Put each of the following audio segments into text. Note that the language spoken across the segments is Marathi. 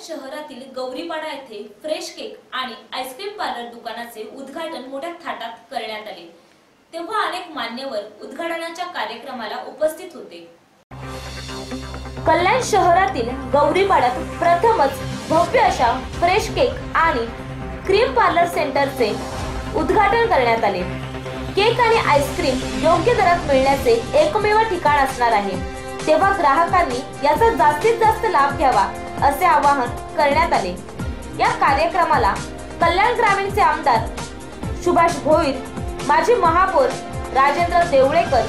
शहरातील गौरीपाडा येथे फ्रेश केक आणि आईस्क्रीम पार्लर दुकानाचे उद्घाटन मोठ्या थाटात करण्यात आले. तेव्हा अनेक मान्यवर उद्घाटनाच्या कार्यक्रमाला उपस्थित होते. कल्याण शहरातील गौरीपाड्यात प्रथमच भव्य अशा फ्रेश केक आणि क्रीम पार्लर सेंटरचे उद्घाटन करण्यात आले. केक आणि आईस्क्रीम योग्य दरात मिळण्याचे एकमेव ठिकाण असणार आहे. तेव्हा ग्राहकांनी याचा जास्तीत जास्त लाभ घ्यावा. असे आवाहन करण्यात आले. या कार्यक्रमाला कल्याण ग्रामीणचे आमदार सुभाष भोईर माजी महापौर राजेंद्र देवळेकर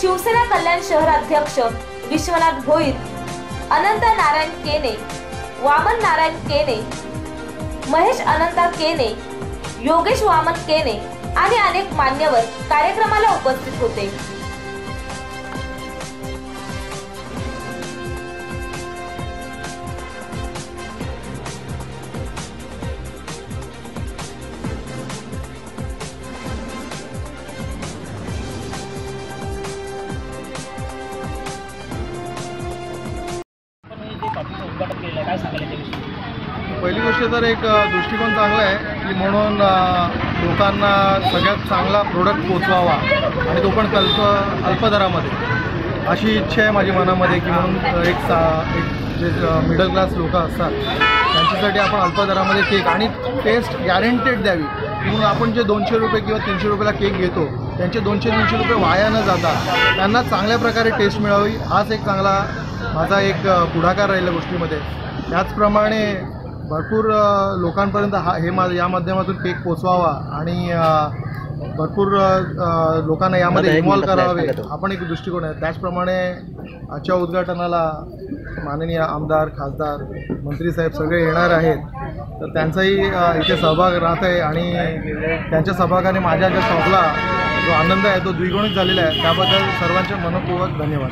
शिवसेना कल्याण शहराध्यक्ष विश्वनाथ भोईर अनंत नारायण केने वामन नारायण केने महेश अनंता केने योगेश वामन केने आणि अनेक मान्यवर कार्यक्रमाला उपस्थित होते. उद्घाटन आहे. काय पहिली गोष्ट तर एक दृष्टिकोन चांगला आहे की म्हणून लोकांना सगळ्यात चांगला प्रोडक्ट पोचवावा आणि तो पण कल्प अल्पदरामध्ये. अशी इच्छा आहे माझ्या मनामध्ये की म्हणून एक सा एक जे मिडल क्लास लोक असतात त्यांच्यासाठी आपण अल्पदरामध्ये केक आणि टेस्ट गॅरंटेड द्यावी. म्हणून आपण जे दोनशे रुपये किंवा तीनशे रुपयाला केक घेतो त्यांचे दोनशे तीनशे रुपये वाया न जाता त्यांना चांगल्या प्रकारे टेस्ट मिळावी हाच एक चांगला माझा एक पुढाकार राहिला गोष्टीमध्ये. त्याचप्रमाणे भरपूर लोकांपर्यंत हा हे मा या माध्यमातून केक पोचवावा आणि भरपूर लोकांना यामध्ये इन्व्हॉल्व करावे. आपण एक दृष्टिकोन आहे. त्याचप्रमाणे आजच्या उद्घाटनाला माननीय आमदार खासदार मंत्रीसाहेब सगळे येणार आहेत. तर त्यांचाही इथे सहभाग राहत आहे आणि त्यांच्या सहभागाने माझ्या ज्या शॉपला जो आनंद आहे तो द्विगुणित झालेला आहे. त्याबद्दल सर्वांचे मनपूर्वक धन्यवाद.